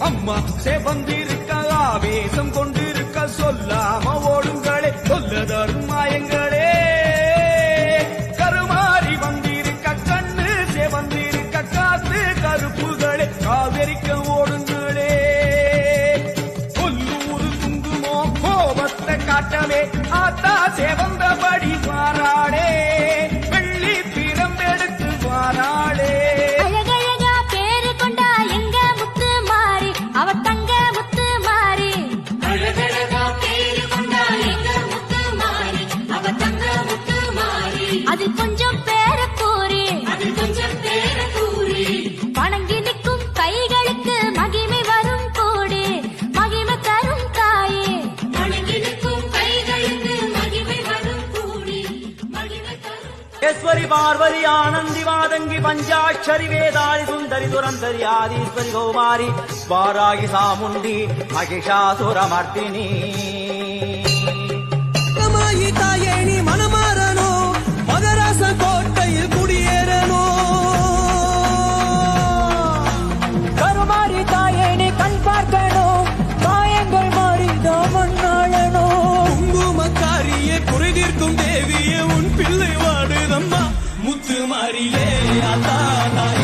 அம்மா செவந்திருக்க ஆவேசம் கொண்டிருக்க சொல்லாம ஓடுங்களே சொல்ல தருமாயங்களே கருமாறி வந்திருக்க கண்ணு செவந்திருக்க காத்து கருப்புகளே காவிரிக்க ஓடுங்களே. கொல்லூர் குங்குமோ கோபத்தை காட்டவே ஆத்தா செவந்தபடி பேர கூறி கொஞ்சம் பேர கூறி வணங்கி நிற்கும் கைகளுக்கு மகிமை வரும் கூடி. மகிமை தரும் தாயே. வணங்கி நிற்கும் கைகளுக்கு மகிமை வரும் கூடி. மகிமை தரும் ஈஸ்வரி பார்வதி ஆனந்தி வாதங்கி பஞ்சாட்சரி வேதாளி சுந்தரி துரந்தரி ஆதீஸ்வரி கௌமாரி வாராகி சாமுண்டி மகிஷாசுரமர்த்தினி. Galilea,